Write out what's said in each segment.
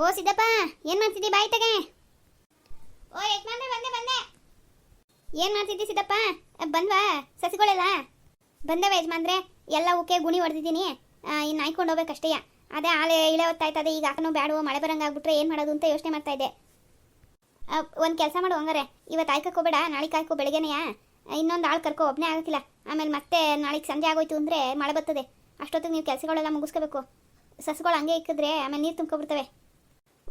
ಓ ಸಿದ್ದಪ್ಪ, ಏನ್ ಮಾಡ್ತಿದ್ದಿ ಬಾಯ್ ತಗೆ ಓ ಯಜಮಾನ್ರೆ, ಬಂದೆ ಬಂದೆ. ಏನ್ ಮಾಡ್ತಿದ್ದಿ ಸಿದ್ದಪ್ಪ? ಬಂದ್ವಾ? ಸಸಿಗಳೆಲ್ಲ? ಬಂದವ ಯಜಮಾನ್ರೆ? ಎಲ್ಲ ಉಕೆ ಗುಣಿ ಹೊಡೆದಿದ್ದೀನಿ. ಇನ್ನು ಆಯ್ಕೊಂಡು ಹೋಗ್ಬೇಕಷ್ಟೇ. ಅದೇ ಆಳೆ ಇಳೆ ಹೊತ್ತಾಯ್ತದೆ, ಈಗ ಹಾಕನೋ ಬ್ಯಾಡುವ ಮಳೆ ಬರಂಗೆ ಆಗ್ಬಿಟ್ರೆ ಏನು ಮಾಡೋದು ಅಂತ ಯೋಚನೆ ಮಾಡ್ತಾ ಇದ್ದೆ. ಒಂದು ಕೆಲಸ ಮಾಡು ಹಂಗಾರೆ. ಇವತ್ತು ಆಯ್ಕೋಬೇಡ ನಾಳೆ ಕಾಯ್ಕೋ ಬೆಳಗ್ಗೆನೆಯ? ಇನ್ನೊಂದು ಆಳು ಕರ್ಕೋ ಒಬ್ಬನೇ ಆಗೋಕ್ಕಿಲ್ಲ. ಆಮೇಲೆ ಮತ್ತೆ ನಾಳೆಗೆ ಸಂಜೆ ಆಗೋಯ್ತು ಅಂದರೆ ಮಳೆ ಬರ್ತದೆ. ಅಷ್ಟೊತ್ತಿಗೆ ನೀವು ಕೆಲಸಗಳೆಲ್ಲ ಮುಗಿಸ್ಕೋಬೇಕು. ಸಸ್ಗಳು ಹಂಗೆ ಇಕ್ಕಿದ್ರೆ, ಆಮೇಲೆ ನೀರು ತುಂಬ್ಕೊಬಿಡ್ತವೆ.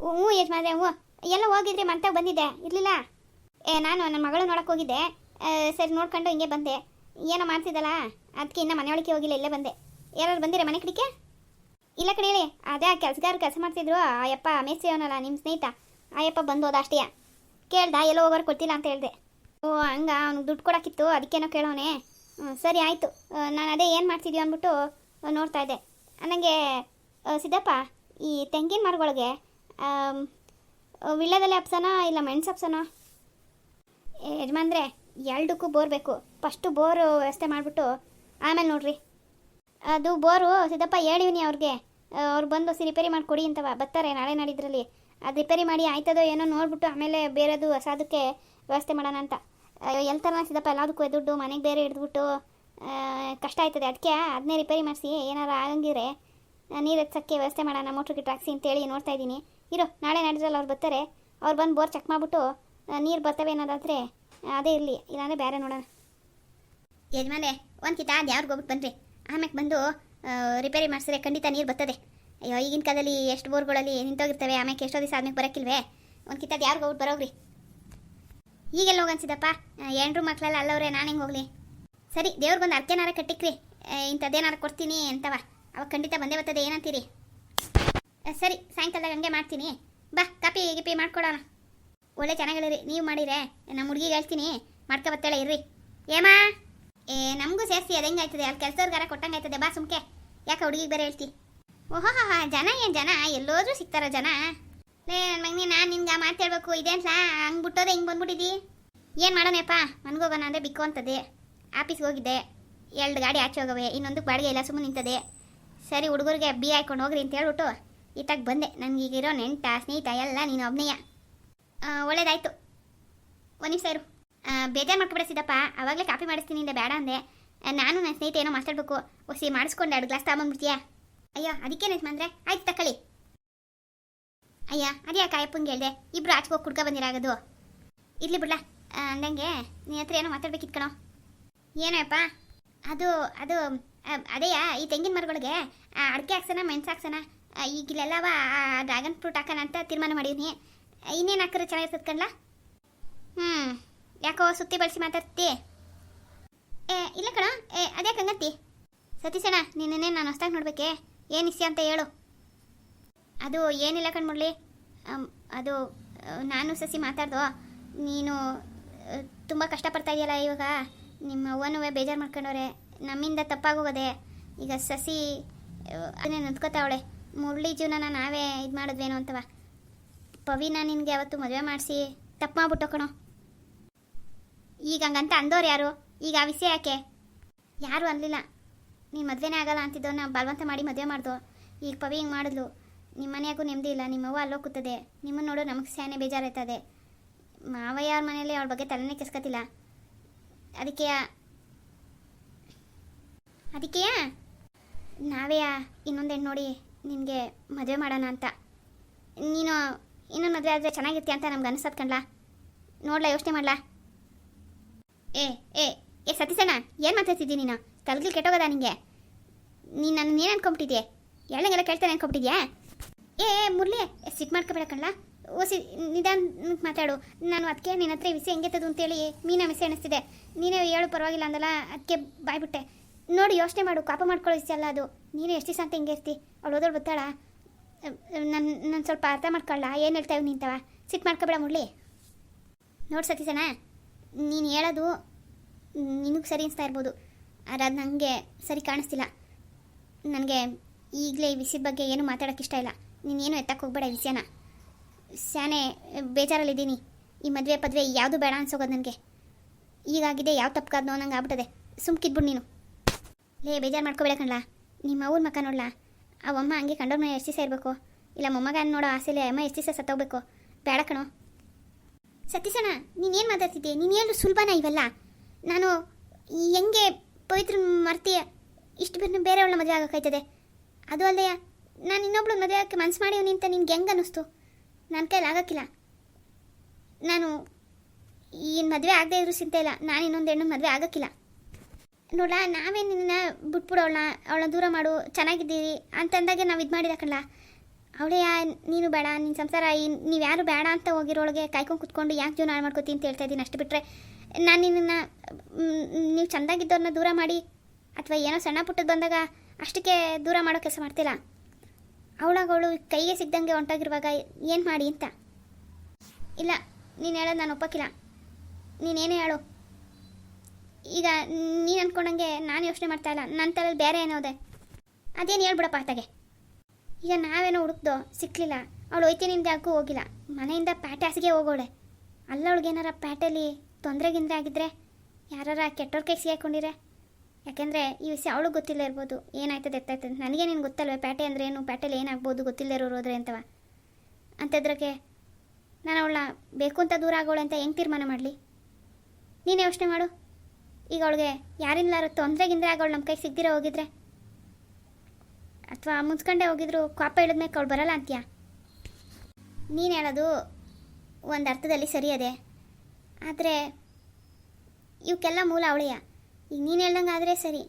ಹ್ಞೂ ಯಜಮಾನ್ರೆ, ಹ್ಞೂ. ಎಲ್ಲ ಹೋಗಿದ್ರಿ ಮತ್ತೆ ಬಂದಿದ್ದೆ. ಇರಲಿಲ್ಲ. ಏ, ನಾನು ನನ್ನ ಮಗಳು ನೋಡಕ್ಕೆ ಹೋಗಿದ್ದೆ. ಸರಿ ನೋಡ್ಕೊಂಡು ಹಿಂಗೆ ಬಂದೆ. ಏನೋ ಮಾಡ್ತಿದ್ದಲ್ಲ? ಅದಕ್ಕೆ ಇನ್ನೂ ಮನೆಯೊಳಗೆ ಹೋಗಿಲ್ಲ, ಇಲ್ಲೇ ಬಂದೆ. ಯಾರು ಬಂದಿರ ಮನೆ ಕಡಿಕೆ? ಇಲ್ಲ ಕಡೆ ಹೇಳಿ. ಅದೇ ಆ ಕೆಲಸಗಾರ ಕೆಲಸ ಮಾಡ್ತಿದ್ರು. ಆಯಪ್ಪ ಮೇಸ್ತಿ ಅವನಲ್ಲ ನಿಮ್ಮ ಸ್ನೇಹಿತ. ಆಯಪ್ಪ ಬಂದು ಹೋದ ಅಷ್ಟೇ. ಕೇಳ್ದ, ಎಲ್ಲೋ ಹೋಗೋರು ಕೊಡ್ತಿಲ್ಲ ಅಂತ ಹೇಳಿದೆ. ಓ, ಹಂಗೆ ಅವ್ನಿಗೆ ದುಡ್ಡು ಕೊಡೋಕ್ಕಿತ್ತು ಅದಕ್ಕೇನೋ ಕೇಳೋನೆ. ಹ್ಞೂ ಸರಿ ಆಯಿತು. ನಾನು ಅದೇ ಏನು ಮಾಡ್ತಿದ್ಯೋ ಅಂದ್ಬಿಟ್ಟು ನೋಡ್ತಾ ಇದ್ದೆ. ನನಗೆ ಸಿದ್ದಪ್ಪ, ಈ ತೆಂಗಿನ ಮರಗಳಿಗೆ ವಿಳ್ಯದೆಲೆ ಹಬ್ಸನ ಇಲ್ಲ ಮೆಣಸು ಹಬ್ಸನ? ಯಜಮಾನ್ರೆ, ಎರಡಕ್ಕೂ ಬೋರ್ ಬೇಕು. ಫಸ್ಟು ಬೋರು ವ್ಯವಸ್ಥೆ ಮಾಡಿಬಿಟ್ಟು ಆಮೇಲೆ ನೋಡ್ರಿ. ಅದು ಬೋರು ಸಿದ್ದಪ್ಪ ಹೇಳಿವಿನಿ ಅವ್ರಿಗೆ. ಅವ್ರು ಬಂದು ಸಿ ರಿಪೇರಿ ಮಾಡಿಕೊಡಿ ಅಂತವ ಬರ್ತಾರೆ ನಾಳೆ ನಾಡಿದ್ರಲ್ಲಿ. ಅದು ರಿಪೇರಿ ಮಾಡಿ ಆಯ್ತದೋ ಏನೋ ನೋಡ್ಬಿಟ್ಟು ಆಮೇಲೆ ಬೇರೆದು ಹೊಸದಕ್ಕೆ ವ್ಯವಸ್ಥೆ ಮಾಡೋಣ ಅಂತ. ಎಲ್ಲಿ ಥರ ಸಿದ್ದಪ್ಪ ಎಲ್ಲದಕ್ಕೂ ದುಡ್ಡು ಮನೆಗೆ ಬೇರೆ ಹಿಡಿದ್ಬಿಟ್ಟು ಕಷ್ಟ ಆಯ್ತದೆ. ಅದಕ್ಕೆ ಅದನ್ನೇ ರಿಪೇರಿ ಮಾಡಿಸಿ ಏನಾರು ಆಗಂಗಿದ್ರೆ ನೀರು ಹೆಚ್ಚಕ್ಕೆ ವ್ಯವಸ್ಥೆ ಮಾಡೋಣ ಮೋಟ್ರಿಗೆ ಟ್ರಾಕ್ಸಿ ಅಂತೇಳಿ ನೋಡ್ತಾ ಇದ್ದೀನಿ. ಇರೋ, ನಾಳೆ ನಾಡಿದ್ರಲ್ಲಿ ಅವ್ರು ಬರ್ತಾರೆ. ಅವ್ರು ಬಂದು ಬೋರ್ ಚೆಕ್ ಮಾಡಿಬಿಟ್ಟು ನೀರು ಬರ್ತವೆ ಅನ್ನೋದಾದರೆ ಅದೇ ಇರಲಿ, ಇಲ್ಲಾಂದರೆ ಬೇರೆ ನೋಡೋಣ. ಯಜಮಾನೆ ಒಂದು ಕಿತ ಯಾವ್ರಿಗೆ ಹೋಗ್ಬಿಟ್ಟು ಬನ್ರಿ ಆಮೇಲೆ ಬಂದು ರಿಪೇರಿ ಮಾಡಿಸಿದ್ರೆ ಖಂಡಿತ ನೀರು ಬರ್ತದೆ. ಅಯ್ಯೋ, ಈಗಿನ ಕಾಲದಲ್ಲಿ ಎಷ್ಟು ಬೋರ್ಗಳಲ್ಲಿ ನಿಂತೋಗಿರ್ತವೆ ಆಮೇಲೆ ಎಷ್ಟೋ ದಿವಸ ಆದ್ಮೇಲೆ ಬರೋಕ್ಕಿಲ್ವೇ? ಒಂದು ಕಿತ ಯಾರಿಗೆ ಹೋಗ್ಬಿಟ್ಟು ಬರೋಗ್ರಿ? ಈಗೆಲ್ಲ ಹೋಗನ್ಸಿದಪ್ಪ ಎಂಡ್ರು ಮಕ್ಕಳೆಲ್ಲ ಅಲ್ಲವ್ರೆ, ನಾನು ಹೆಂಗೆ ಹೋಗಲಿ? ಸರಿ ದೇವ್ರಿಗೊಂದು ಅರ್ಕೆನಾರ ಕಟ್ಟಿಕ್ರಿ. ಇಂಥದ್ದೇನಾರ ಕೊಡ್ತೀನಿ ಅಂತವ. ಅವಾಗ ಖಂಡಿತ ಬಂದೇ ಬರ್ತದೆ, ಏನಂತೀರಿ? ಸರಿ, ಸಾಯಂಕಾಲದಾಗ ಹಂಗೆ ಮಾಡ್ತೀನಿ. ಬಾ, ಕಾಪಿ ಗಿಪಿ ಮಾಡ್ಕೊಡೋಣ. ಒಳ್ಳೆ ಚೆನ್ನಾಗಿರಿ ನೀವು ಮಾಡಿರೆ. ನಮ್ಮ ಹುಡುಗಿಗೆ ಹೇಳ್ತೀನಿ ಮಾಡ್ಕೊ ಬತ್ತಾಳೆ ಇರ್ರಿ. ಏಮಾ? ಏ, ನಮಗೂ ಸೇರಿಸಿ, ಅದು ಹೆಂಗಾಯ್ತದೆ ಅಲ್ಲಿ ಕೆಲಸದವ್ರಿಗಾರ ಕೊಟ್ಟಂಗೆ ಆಯ್ತದೆ, ಬಾ ಸುಮ್ಕೆ. ಯಾಕೆ ಹುಡುಗಿಗೆ ಬೇರೆ ಹೇಳ್ತಿ? ಓಹೋ ಹಾ ಜನ ಏನು ಜನ? ಎಲ್ಲೋದ್ರೂ ಸಿಗ್ತಾರ ಜನ? ಲೇ ನನ್ನ ಮಗನಿ, ನಾನು ನಿನ್ಗೆ ಮಾತಾಡ್ಬೇಕು ಸಾ ಹಂಗೆ ಬಿಟ್ಟೋದೆ, ಹಿಂಗೆ ಬಂದ್ಬಿಟ್ಟಿದ್ದಿ ಏನು ಮಾಡೋಣಪ್ಪ ಮನ್ಗೋಗೋಣ ಅಂದರೆ ಬಿಕ್ಕೋ ಅಂತದೆ ಆಫೀಸ್ಗೆ ಹೋಗಿದ್ದೆ. ಎರಡು ಗಾಡಿ ಆಚೆ ಹೋಗವೆ ಇನ್ನೊಂದು ಬಾಡಿಗೆ ಇಲ್ಲ ಸುಮ್ಮನೆ ನಿಂತದೆ. ಸರಿ, ಹುಡುಗರಿಗೆ ಬಿ ಹಾಕೊಂಡು ಹೋಗ್ರಿ ಅಂತ ಹೇಳ್ಬಿಟ್ಟು ಇತ್ತಾಗ ಬಂದೆ. ನನಗೀಗಿರೋ ನೆಂಟ, ಸ್ನೇಹಿತ ಎಲ್ಲ ನೀನು ಒಬ್ನೆಯ. ಒಳ್ಳೇದಾಯ್ತು. ಒಂದು ನಿಮಿಷ ಇರು. ಬೇಜಾರು ಮಾಡ್ಕೊಬೇಡ ಸಿದ್ದಪ್ಪ ಅವಾಗಲೇ ಕಾಪಿ ಮಾಡಿಸ್ತೀನಿ ಇಂದ ಬೇಡ ಅಂದೆ. ನಾನು ನನ್ನ ಸ್ನೇಹಿತ ಏನೋ ಮಾತಾಡ್ಬೇಕು. ಒಸಿ ಮಾಡಿಸ್ಕೊಂಡು ಎರಡು ಗ್ಲಾಸ್ ತಗೊಂಬಂದ್ಬಿಡ್ತೀಯಾ ಅಯ್ಯೋ ಅದಕ್ಕೇನಾಯ್ತು ಯಜಮಾನ್ರೆ? ಆಯ್ತು, ತಕೊಳ್ಳಿ. ಅಯ್ಯ ಅದ್ಯಾ ಕಾಯಪ್ಪಂಗೆ ಹೇಳಿದೆ. ಇಬ್ರು ಆಚೆಗೆ ಹೋಗಿ ಕುಡ್ಕೊ ಬಂದಿರಾಗದು ಇರಲಿ ಬಿಡ್ಲ. ಅಂದಂಗೆ ನಿನ್ನ ಹತ್ರ ಏನೋ ಮಾತಾಡ್ಬೇಕಿತ್ತು ಕಣೋ. ಏನಪ್ಪ ಅದು ಅದು ಅದೇಯಾ? ಈ ತೆಂಗಿನ ಮರಗಳಿಗೆ ಅಡಿಕೆ ಹಾಕ್ಸೋಣ ಮೆಣಸು ಹಾಕ್ಸನ? ಆ, ಈಗ ಇಲ್ಲೆಲ್ಲವ ಡ್ರ್ಯಾಗನ್ ಫ್ರೂಟ್ ಹಾಕೋಣ ಅಂತ ತೀರ್ಮಾನ ಮಾಡಿದ್ನಿ. ಇನ್ನೇನು ಹಾಕಿದ್ರೆ ಚೆನ್ನಾಗಿರ್ತದೆ ಕಣ್ಲ ಹ್ಞೂ ಯಾಕೋ ಸುತ್ತಿ ಬಳಸಿ ಮಾತಾಡ್ತಿ? ಏ ಇಲ್ಲ ಕಣ ಏ ಅದೇ ಕಂಗತಿ ಸತೀಶಣ್ಣ ನಿನ್ನೇ ನಾನು ಹೊಸ್ದಾಗಿ ನೋಡ್ಬೇಕೆ. ಏನು ಇಸ್ಯ ಅಂತ ಹೇಳು. ಅದು ಏನಿಲ್ಲ ಕಣ್ಮುಡ್ಲಿ ಅಮ್, ಅದು ನಾನು ಸಸಿ ಮಾತಾಡ್ದು. ನೀನು ತುಂಬ ಕಷ್ಟಪಡ್ತಾ ಇದೆಯಲ್ಲ ಇವಾಗ. ನಿಮ್ಮ ಅವ್ವನೂ ಬೇಜಾರು ಮಾಡ್ಕೊಂಡವ್ರೆ. ನಮ್ಮಿಂದ ತಪ್ಪಾಗೋಗೋದೆ. ಈಗ ಸಸಿ ಅದನ್ನೇ ನೊಂದ್ಕೋತಾವಳೆ ಮುರಳಿ ಜೀವನನ ನಾವೇ ಇದು ಮಾಡಿದ್ವೇನೋ ಅಂತವ ಪವಿನ ನಿನಗೆ ಅವತ್ತು ಮದುವೆ ಮಾಡಿಸಿ ತಪ್ಪು ಮಾಡ್ಬಿಟ್ಟು ಕಣೋ. ಈಗ ಹಂಗಂತ ಅಂದೋರು ಯಾರು? ಈಗ ಆ ವಿಷಯ ಯಾಕೆ? ಯಾರು ಅನ್ನಲಿಲ್ಲ ನೀನು ಮದುವೆನೇ ಆಗಲ್ಲ ಅಂತಿದ್ದೋ ನಾವು ಬಲವಂತ ಮಾಡಿ ಮದುವೆ ಮಾಡ್ದು? ಈಗ ಪವಿ ಹಿಂಗೆ ಮಾಡಿದ್ಲು. ನಿಮ್ಮ ಮನೆಯಾಗೂ ನೆಮ್ಮದಿ ಇಲ್ಲ. ನಿಮ್ಮವ್ವ ಅಲ್ಲೋ ಕೂತದೆ. ನಿಮ್ಮನ್ನು ನೋಡು ನಮಗೆ ಸ್ಯಾನೆ ಬೇಜಾರಾಯ್ತದೆ. ಮಾವಯ್ಯ ಅವ್ರ ಮನೇಲಿ ಅವ್ರ ಬಗ್ಗೆ ತಲೆನೇ ಕೆಸ್ಕೊತಿಲ್ಲ. ಅದಕ್ಕೆ ಅದಕ್ಕೆಯಾ ನಾವೇ ಇನ್ನೊಂದು ಹೆಣ್ಣು ನೋಡಿ. ನಿನಗೆ ಮದುವೆ ಮಾಡೋಣ ಅಂತ. ನೀನು ಇನ್ನೊಂದು ಮದುವೆ ಆದರೆ ಚೆನ್ನಾಗಿರ್ತೀಯ ಅಂತ ನಮ್ಗೆ ಅನಿಸತ್ ಕಣ್ಲಾ? ನೋಡ್ಲಾ ಯೋಚನೆ ಮಾಡ್ಲಾ? ಏ ಏ ಏ ಸತೀಶಣ್ಣ ಏನು ಮಾತಾಡ್ತಿದ್ದೀನಿ ನೀನು? ತಲೆಗಿಲ್ ಕೆಟ್ಟೋಗದ ನಿನಗೆ ನೀನು ನನ್ನ ಏನು ಅನ್ಕೊಂಬಿಟ್ಟಿದ್ಯೆ? ಎಳ್ಳಂಗೆಲ್ಲ ಕೇಳ್ತಾನೆ ಅನ್ಕೊಂಬಿಟ್ಟಿದ್ಯಾ? ಏ ಏ, ಮುರ್ಲಿ ಸಿಟ್ ಮಾಡ್ಕೊಬೇಡ ಕಣ್ಲ. ಸಿ ನಿಧಾನ ಮಾತಾಡು. ನಾನು ಅದಕ್ಕೆ ನಿನ್ನ ಹತ್ರ ವಿಷಯ ಹೆಂಗೆತ್ತದು ಅಂತೇಳಿ ಮೀನ ವಿಷಯ ಅನ್ನಿಸ್ತಿದೆ ನೀನೇ ಹೇಳು ಪರವಾಗಿಲ್ಲ ಅಂದಲ್ಲ ಅದಕ್ಕೆ ಬಾಯ್ಬಿಟ್ಟೆ. ನೋಡಿ ಯೋಚನೆ ಮಾಡು ಕಾಪ ಮಾಡ್ಕೊಳ್ಳೋ ವಿಷಯ ಅಲ್ಲ ಅದು. ನೀನು ಎಷ್ಟು ದಿವಸ ಅಂತ ಹಿಂಗೆ ಇರ್ತಿ. ಅವಳು ಓದೋಳು ಬರ್ತಾಳ ನನ್ನ ನಾನು ಸ್ವಲ್ಪ ಅರ್ಥ ಮಾಡ್ಕೊಳ್ಳ ಏನು ಹೇಳ್ತಾವೆ ನಿಂತವ? ಸಿಟ್ ಮಾಡ್ಕೊಬೇಡ ಮುರಳಿ. ನೋಡಿ ಸತೀಸಣ ನೀನು ಹೇಳೋದು ನಿನಗೆ ಸರಿ ಅನಿಸ್ತಾ ಇರ್ಬೋದು. ಆದರೆ ಅದು ನನಗೆ ಸರಿ ಕಾಣಿಸ್ತಿಲ್ಲ. ನನಗೆ ಈಗಲೇ ಈ ವಿಷಯದ ಬಗ್ಗೆ ಏನೂ ಮಾತಾಡೋಕ್ಕೆ ಇಷ್ಟ ಇಲ್ಲ. ನೀನೇನು ಎತ್ತಕ್ಕೆ ಹೋಗ್ಬೇಡ ಈ ವಿಷಯನ. ಸ್ಯಾನೆ, ಬೇಜಾರಲ್ಲಿದ್ದೀನಿ. ಈ ಮದುವೆ ಪದುವೆ ಯಾವುದು ಬೇಡ ಅನ್ಸೋಗೋದು ನನಗೆ. ಈಗಾಗಿದೆ ಯಾವ ತಪ್ಪಾದ್ನೋ ನಂಗೆ ಆಗ್ಬಿಟ್ಟದೆ. ಸುಮ್ಕಿದ್ಬಿಡು ನೀನು. ಲೇ, ಬೇಜಾರು ಮಾಡ್ಕೋಬೇಡ ಕಣ್ಲಾ. ನಿಮ್ಮ ಅವ್ರ ಮಕ್ಕ ನೋಡ್ಲಾ? ಅವಮ್ಮ ಹಂಗೆ ಕಂಡೋರ್ ಮನೆ ಎಷ್ಟು ದಿವಸ ಇರಬೇಕು? ಇಲ್ಲ ಮೊಮ್ಮಗ ನೋಡೋ ಆಸೆಲೆ ಅಮ್ಮ ಎಷ್ಟು ದಿವಸ ಸತ್ತೋಗ್ಬೇಕು? ಬೇಡ ಕಣೋ. ಸತೀಶಣ್ಣ ನೀನೇನು ಮಾತಾಡ್ತಿದ್ದೆ? ನೀನು ಏನು ಸುಲಭನ ಇವೆಲ್ಲ? ನಾನು ಹೆಂಗೆ ಪವಿತ್ರ ಮರ್ತಿ ಇಷ್ಟು ಬೇರೆ ಬೇರೆಯವಳ ಮದುವೆ ಆಗೋಕ್ಕಾಯ್ತದೆ ಅದು ಅಲ್ಲದೆ ನಾನು ಇನ್ನೊಬ್ಳು ಮದುವೆ ಆಗೋಕ್ಕೆ ಮನ್ಸು ಮಾಡಿವ್ನಿ ಅಂತ ನಿನ್ಗೆ ಹೆಂಗೆ ಅನ್ನಿಸ್ತು? ನನ್ನ ಕೈಲಿ ಆಗೋಕ್ಕಿಲ್ಲ. ನಾನು ಈ ಮದುವೆ ಆಗದೆ ಇದ್ರೂ ಚಿಂತೆ ಇಲ್ಲ. ನಾನು ಇನ್ನೊಂದು ಹೆಣ್ಣು ಮದುವೆ ಆಗೋಕ್ಕಿಲ್ಲ. ನೋಡ ನಾವೇ ನಿನ್ನ ಬಿಟ್ಬಿಡು, ಅವಳನ್ನ ದೂರ ಮಾಡು, ಚೆನ್ನಾಗಿದ್ದೀರಿ ಅಂತಂದಾಗೆ ನಾವು ಇದು ಮಾಡಿದ ಕಣ್ಣ ಅವಳೇ ನೀನು ಬೇಡ ನಿನ್ನ ಸಂಸಾರ ನೀವು ಯಾರು ಬೇಡ ಅಂತ ಹೋಗಿರೋಳಗೆ ಕಾಯ್ಕೊಂಡು ಕುತ್ಕೊಂಡು ಯಾಕೆ ಜೀವನ ಹಾಳು ಮಾಡ್ಕೋತೀನಿ ಅಂತ ಹೇಳ್ತಾ ಇದ್ದೀನಿ ಅಷ್ಟು ಬಿಟ್ಟರೆ ನಾನು ನಿನ್ನನ್ನು ನೀವು ಚೆಂದಾಗಿದ್ದವ್ರನ್ನ ದೂರ ಮಾಡಿ ಅಥವಾ ಏನೋ ಸಣ್ಣ ಪುಟ್ಟದ್ದು ಬಂದಾಗ ಅಷ್ಟಕ್ಕೆ ದೂರ ಮಾಡೋ ಕೆಲಸ ಮಾಡ್ತಿಲ್ಲ. ಅವಳಾಗವಳು ಕೈಗೆ ಸಿಗ್ದಂಗೆ ಹೊಂಟಾಗಿರುವಾಗ ಏನು ಮಾಡಿ ಅಂತ? ಇಲ್ಲ, ನೀನು ಹೇಳೋದು ನಾನು ಒಪ್ಪಕ್ಕಿಲ್ಲ. ನೀನೇನೇ ಹೇಳು. ಈಗ ನೀನು ಅಂದ್ಕೊಂಡಂಗೆ ನಾನು ಯೋಚನೆ ಮಾಡ್ತಾ ಇಲ್ಲ. ನನ್ನ ತಲೆಯಲ್ಲಿ ಬೇರೆ ಏನೋದೆ ಅದೇನು ಹೇಳ್ಬಿಡಪ್ಪ ಆತಗೆ ಈಗ ನಾವೇನೋ ಹುಡುಕ್ದೋ ಸಿಕ್ಕಲಿಲ್ಲ ಅವಳು ಹೋಯ್ತೀನಿಂದ ಯಾಕೂ ಹೋಗಿಲ್ಲ. ಮನೆಯಿಂದ ಪ್ಯಾಟೆ ಹಾಸಿಗೆ ಹೋಗೋಳೆ. ಅಲ್ಲ ಅವಳಿಗೇನಾರ ಪ್ಯಾಟೆಲಿ ತೊಂದರೆ ಗಿಂದ್ರೆ ಆಗಿದ್ರೆ ಯಾರಾರ ಕೆಟ್ಟೋರ್ ಕೈ ಸಿಗಾಕೊಂಡಿರೆ ಯಾಕೆಂದರೆ ಈ ವಿಷಯ ಅವಳಿಗೆ ಗೊತ್ತಿಲ್ಲ ಇರ್ಬೋದು. ಏನಾಯ್ತದೆ ಎತ್ತಾಯ್ತದೆ ನನಗೆ ನೀನು ಗೊತ್ತಲ್ವೇ, ಪ್ಯಾಟೆ ಅಂದರೆ ಏನು? ಪ್ಯಾಟೆಲಿ ಏನಾಗ್ಬೋದು? ಗೊತ್ತಿಲ್ಲ ಇರೋರು ಹೋದ್ರೆ ಅಂತವ. ಅಂತದ್ರಕ್ಕೆ ನಾನು ಅವಳ ಬೇಕು ಅಂತ ದೂರ ಆಗೋಳೆ ಅಂತ ಹೆಂಗೆ ತೀರ್ಮಾನ ಮಾಡಲಿ? ನೀನು ಯೋಚನೆ ಮಾಡು. ಈಗ ಅವಳಿಗೆ ಯಾರಿಂದಲಾರು ತೊಂದರೆ ಆಗ ಆಗೋಳು ನಮ್ಮ ಕೈ ಸಿಗ್ದಿರ ಹೋಗಿದ್ರೆ? ಅಥವಾ ಮುನ್ಸ್ಕೊಂಡೆ ಹೋಗಿದ್ರು ಕಾಪ ಇಳಿದ್ಮೇಲೆ ಅವಳು ಬರಲ್ಲ ಅಂತೀಯ? ನೀನು ಹೇಳೋದು ಒಂದು ಅರ್ಥದಲ್ಲಿ ಸರಿ ಅದೇ. ಆದರೆ ಇವಕ್ಕೆಲ್ಲ ಮೂಲ ಅವಳೆಯ. ಈಗ ನೀನು ಹೇಳ್ದಂಗೆ ಆದರೆ ಸರಿ.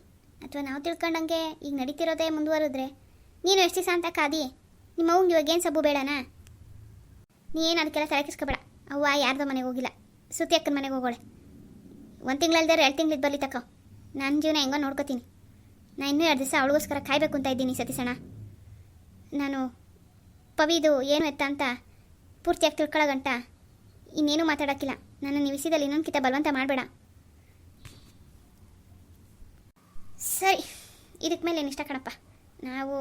ಅಥವಾ ನಾವು ತಿಳ್ಕೊಂಡಂಗೆ ಈಗ ನಡೀತಿರೋದೇ ಮುಂದುವರೆದ್ರೆ. ನೀನು ಎಷ್ಟು ದಿವಸ ಅಂತ ಕಾದಿ? ನಿಮ್ಮ ಅವ್ಗೆ ಇವಾಗ ಏನು ಸಬ್ಬು ಬೇಡನಾ? ನೀ ಏನು ಅದಕ್ಕೆಲ್ಲ ತಲೆ ಅವ್ವ ಯಾರ್ದೋ ಮನೆಗೆ ಹೋಗಿಲ್ಲ. ಸುತ್ತಿ ಅಕ್ಕನ ಮನೆಗೆ ಹೋಗೋಳೆ. ಒಂದು ತಿಂಗಳಲ್ದೇ ಎರಡು ತಿಂಗಳಿದ್ದು ಬರಲಿ ತಕ್ಕ ನನ್ನ ಜೀವನ ಹೆಂಗೋ ನೋಡ್ಕೋತೀನಿ. ನಾನು ಇನ್ನೂ ಎರಡು ದಿವಸ ಅವಳಿಗೋಸ್ಕರ ಕಾಯಬೇಕು ಅಂತ ಇದ್ದೀನಿ ಸತೀಸಣ್ಣ ನಾನು ಪವಿದು ಏನು ಎತ್ತ ಅಂತ ಪೂರ್ತಿಯಾಗಿ ತಿಳ್ಕೊಳ್ಳೋ ಗಂಟ. ಇನ್ನೇನು ಮಾತಾಡೋಕ್ಕಿಲ್ಲ. ನನ್ನ ನೀವು ಇನ್ನೊಂದು ಕಿತ ಬಲವಂತ ಮಾಡಬೇಡ. ಸರಿ ಇದಕ್ಕೆ ಮೇಲೆ ಏನಿಷ್ಟ ಕಣಪ್ಪ. ನಾವು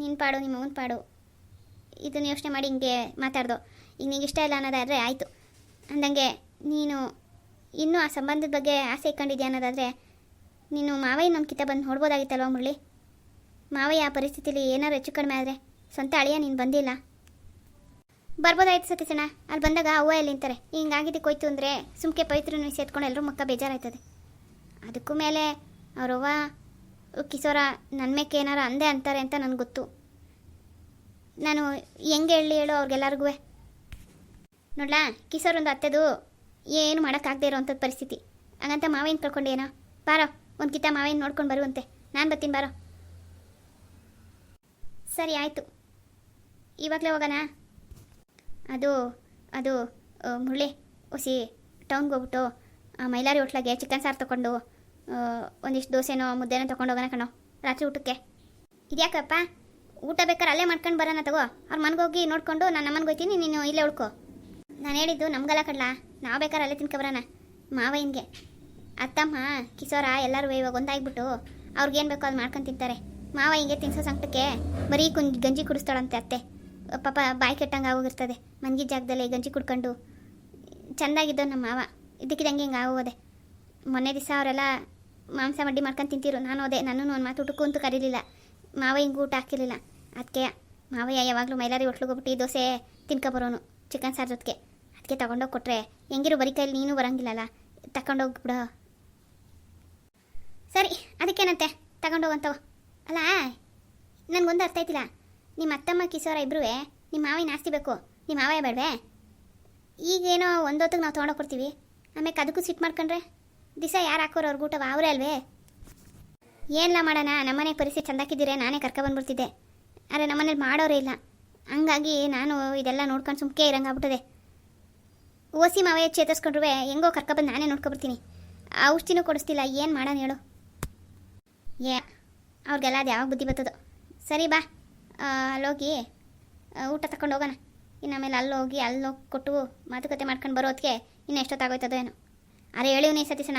ನಿನ್ನ ಪಾಡು, ನಿಮ್ಮ ಅವನ ಪಾಡು. ಇದನ್ನು ಯೋಚನೆ ಮಾಡಿ ಹಿಂಗೆ ಮಾತಾಡ್ದು. ಈಗ ನಿಂಗೆ ಇಷ್ಟ ಇಲ್ಲ ಅನ್ನೋದಾದರೆ ಆಯಿತು. ಅಂದಂಗೆ ನೀನು ಇನ್ನೂ ಆ ಸಂಬಂಧದ ಬಗ್ಗೆ ಆಸೆ ಇಟ್ಕೊಂಡಿದ್ಯಾ ಅನ್ನೋದಾದರೆ, ನೀನು ಮಾವಯ್ಯ ನಮ್ಮ ಕಿತ್ತ ಬಂದು ನೋಡ್ಬೋದಾಗಿತ್ತಲ್ವ ಮುರಳಿ? ಮಾವಯ್ಯ ಆ ಪರಿಸ್ಥಿತಿಲಿ ಏನಾದ್ರು ಹೆಚ್ಚು ಕಡಿಮೆ ಆದರೆ ಸ್ವಂತ ಅಳಿಯ ನೀನು ಬಂದಿಲ್ಲ. ಬರ್ಬೋದಾಯ್ತು ಸತೀಸಣ್ಣ ಅಲ್ಲಿ ಬಂದಾಗ ಅವ್ವ ಎಲ್ಲಿ ನಿಂತಾರೆ? ಹಿಂಗಾಗಿದ್ದಕ್ಕೆ ಹೋಯ್ತು ಅಂದರೆ ಸುಮ್ಕೆ ಪವಿತ್ರನ ಸೇತ್ಕೊಂಡು ಎಲ್ಲರೂ ಮಕ್ಕ ಬೇಜಾರಾಯ್ತದೆ. ಅದಕ್ಕೂ ಮೇಲೆ ಅವ್ರವ್ವ ಕಿಶೋರ ನನ್ನ ಮೇಕೆ ಏನಾರು ಅಂದೆ ಅಂತಾರೆ ಅಂತ ನನಗೆ ಗೊತ್ತು. ನಾನು ಹೆಂಗೆ ಹೇಳಿ ಹೇಳು ಅವ್ರಿಗೆಲ್ಲರಿಗೂ ನೋಡ್ಲಾ, ಕಿಶೋರ್ ಒಂದು ಅತ್ತೆದು ಏನು ಮಾಡೋಕ್ಕಾಗದೇ ಇರೋವಂಥದ್ದು ಪರಿಸ್ಥಿತಿ. ಹಾಗಂತ ಮಾವೇನು ಕಳ್ಕೊಂಡೇನಾ ಬಾರೋ, ಒಂದು ಕಿತ್ತ ಮಾವೇನು ನೋಡ್ಕೊಂಡು ಬರುವಂತೆ. ನಾನು ಬರ್ತೀನಿ, ಬಾರೋ. ಸರಿ, ಆಯಿತು. ಇವಾಗಲೇ ಹೋಗೋಣ? ಅದು ಅದು ಮುರಳಿ ಹೊಸಿ ಟೌನ್ಗೆ ಹೋಗ್ಬಿಟ್ಟು ಮೈಲಾರಿ ಹೋಟ್ಲಾಗೆ ಚಿಕನ್ ಸಾರು ತೊಗೊಂಡು ಒಂದಿಷ್ಟು ದೋಸೆನೋ, ಮುದ್ದೆನೋ ತೊಗೊಂಡು ಹೋಗೋಣ ಕಣೋ, ರಾತ್ರಿ ಊಟಕ್ಕೆ. ಇದ್ಯಾಕಪ್ಪ? ಊಟ ಬೇಕಾದ್ರೆ ಅಲ್ಲೇ ಮಾಡ್ಕೊಂಡು ಬರೋಣ ತಗೋ. ಅವ್ರ ಮನೆಗೋಗಿ ನೋಡಿಕೊಂಡು ನೋಡ್ಕೊಂಡು ನಾನು ನಮ್ಮನ್ಗೆ ಹೋಗ್ತೀನಿ, ನೀನು ಇಲ್ಲೇ ಉಳ್ಕೊ. ನಾನು ಹೇಳಿದ್ದು ನಮಗೆಲ್ಲ ಕಡ್ಲ? ನಾವು ಬೇಕಾದ್ರೆ ಅಲ್ಲೇ ಮಾವ ಮಾವಯ್ಯನಿಗೆ. ಅತ್ತಮ್ಮ, ಕಿಶೋರ ಎಲ್ಲರೂ ಇವಾಗ ಒಂದಾಗ್ಬಿಟ್ಟು ಅವ್ರಿಗೇನು ಬೇಕೋ ಅದು ಮಾಡ್ಕೊಂಡು ತಿಂತಾರೆ. ಮಾವ ಹಿಂಗೆ ತಿನ್ಸೋ ಸಂಕಟಕ್ಕೆ ಬರೀ ಕುಂಜ್, ಗಂಜಿ ಕುಡಿಸ್ತಾಳಂತೆ ಅತ್ತೆ. ಪಾಪ ಬಾಯಿ ಕೆಟ್ಟಂಗೆ ಆಗೋಗಿರ್ತದೆ. ಮನ್ಗಿ ಜಾಗದಲ್ಲಿ ಗಂಜಿ ಕುಡ್ಕೊಂಡು ಚೆಂದಾಗಿದ್ದೋ ನಮ್ಮ ಮಾವ. ಇದಕ್ಕಿದಂಗೆ ಹಿಂಗೆ ಆಗೋದೆ. ಮೊನ್ನೆ ದಿವಸ ಅವರೆಲ್ಲ ಮಾಂಸ ಮಡ್ಡಿ ಮಾಡ್ಕೊಂಡು ತಿಂತಿರು ನಾನು ಹೋದೆ. ನಾನು ಒಂದು ಮಾತು ಊಟಕ್ಕೂ ಅಂತೂ ಕರೀಲಿಲ್ಲ. ಮಾವ ಹಿಂಗೆ ಊಟ ಹಾಕಿರಲಿಲ್ಲ. ಅದಕ್ಕೆ ಮಾವಯ್ಯ ಯಾವಾಗಲೂ ಮೈಲಾರಿ ಹೋಟ್ಲಿಗೆ ಹೋಗ್ಬಿಟ್ಟು ದೋಸೆ ತಿನ್ಕೊಬರೋನು ಚಿಕನ್ ಸಾರು ಜೊತೆಗೆ. ಅದಕ್ಕೆ ತಗೊಂಡೋಗಿ ಕೊಟ್ಟರೆ ಹೆಂಗಿರೋ ಬರೀ ಕೈಲಿ ನೀನು ಬರೋಂಗಿಲ್ಲಲ್ಲ? ತಗೊಂಡೋಗ್ಬಿಡ ಸರಿ, ಅದಕ್ಕೇನಂತೆ? ತಗೊಂಡೋಗಂತವ ಅಲ್ಲ ನನಗೊಂದು ಅರ್ಥ ಆಯ್ತಿಲ್ಲ. ನಿಮ್ಮ ಅತ್ತಮ್ಮ ಕಿಸೋರ ಇಬ್ಬರೂ ನಿಮ್ಮ ಮಾವಿನ ನಾಸ್ತಿ ಬೇಕು, ನಿಮ್ಮ ಮಾವೇ ಬೇಡವೆ? ಈಗೇನೋ ಒಂದೊತ್ತಿಗೆ ನಾವು ತೊಗೊಂಡೋಗಿ ಕೊಡ್ತೀವಿ. ಆಮೇಲೆ ಅದಕ್ಕೂ ಸಿಟ್ಟು ಮಾಡ್ಕೊಂಡ್ರೆ ದಿವಸ ಯಾರು ಹಾಕೋರು ಅವ್ರಿಗೆ ಊಟವ ಅವರೇ ಅಲ್ವೇ? ಏನಿಲ್ಲ ಮಾಡೋಣ ನಮ್ಮನೆ ಪರಿಸ್ಥಿತಿ ಚಂದಾಕಿದ್ದೀರೆ ನಾನೇ ಕರ್ಕೊಬಂದ್ಬಿಡ್ತಿದ್ದೆ ಆದರೆ ನಮ್ಮನೇಲಿ ಮಾಡೋರೇ ಇಲ್ಲ. ಹಂಗಾಗಿ ನಾನು ಇದೆಲ್ಲ ನೋಡ್ಕೊಂಡು ಸುಮ್ಕೆ ಇರಂಗಾಗ್ಬಿಟ್ಟದೆ. ಓಸಿ ಮಾವಯ್ಯ ಚೇತರಿಸ್ಕೊಂಡ್ರು ಹೆಂಗೋ ಕರ್ಕೊಬಂದು ನಾನೇ ನೋಡ್ಕೊಬರ್ತೀನಿ ಔಷಧಿನೂ ಕೊಡಿಸ್ತಿಲ್ಲ, ಏನು ಮಾಡೋಣ ಹೇಳು. ಏ, ಅವ್ರಿಗೆಲ್ಲ ಅದು ಯಾವಾಗ ಬುದ್ಧಿ ಬರ್ತದೋ. ಸರಿ ಬಾ ಅಲ್ಲೋಗಿ ಊಟ ತಗೊಂಡು ಹೋಗೋಣ. ಇನ್ನು ಆಮೇಲೆ ಅಲ್ಲಿ ಹೋಗಿ ಕೊಟ್ಟು ಮಾತುಕತೆ ಮಾಡ್ಕೊಂಡು ಬರೋದಕ್ಕೆ ಇನ್ನು ಎಷ್ಟೊತ್ತಾಗೋಯ್ತದೋ ಏನು. ಅರೆ ಹೇಳಿವನೇ ನೀ ಸತೀಸಣ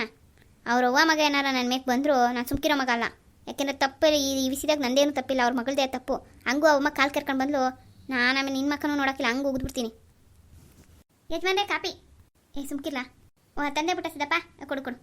ಅವ್ರ ಅವ್ವ ಮಗ ಏನಾರ ನನ್ನ ಮೇಕ್ ಬಂದರು ನಾನು ಸುಮ್ಕಿರೋ ಮಗ ಅಲ್ಲ. ಯಾಕೆಂದ್ರೆ ತಪ್ಪು ಈ ನಂದೇನೂ ನಂದೇನು ತಪ್ಪಿಲ್ಲ, ಅವ್ರ ಮಗಳದೇ ತಪ್ಪು. ಹಂಗೂ ಅವಮ್ಮ ಕಾಲು ಕರ್ಕೊಂಡು ಬಂದ್ಲು, ನಾನು ಆಮೇಲೆ ನಿನ್ನ ಮಕ್ಕನೂ ನೋಡೋಕ್ಕಿಲ್ಲ, ಹಂಗೆ ಹೋಗ್ಬಿಡ್ತೀನಿ ಯಜಮಾನ್ರೆ ಕಾಪಿ. ಏ ಸುಮ್ಕಿಲ್ಲ ಓ ತಂದೆ ಬಿಟ್ಟ ಸಿದ್ದಪ್ಪ ಕೊಡು ಕೊಡು.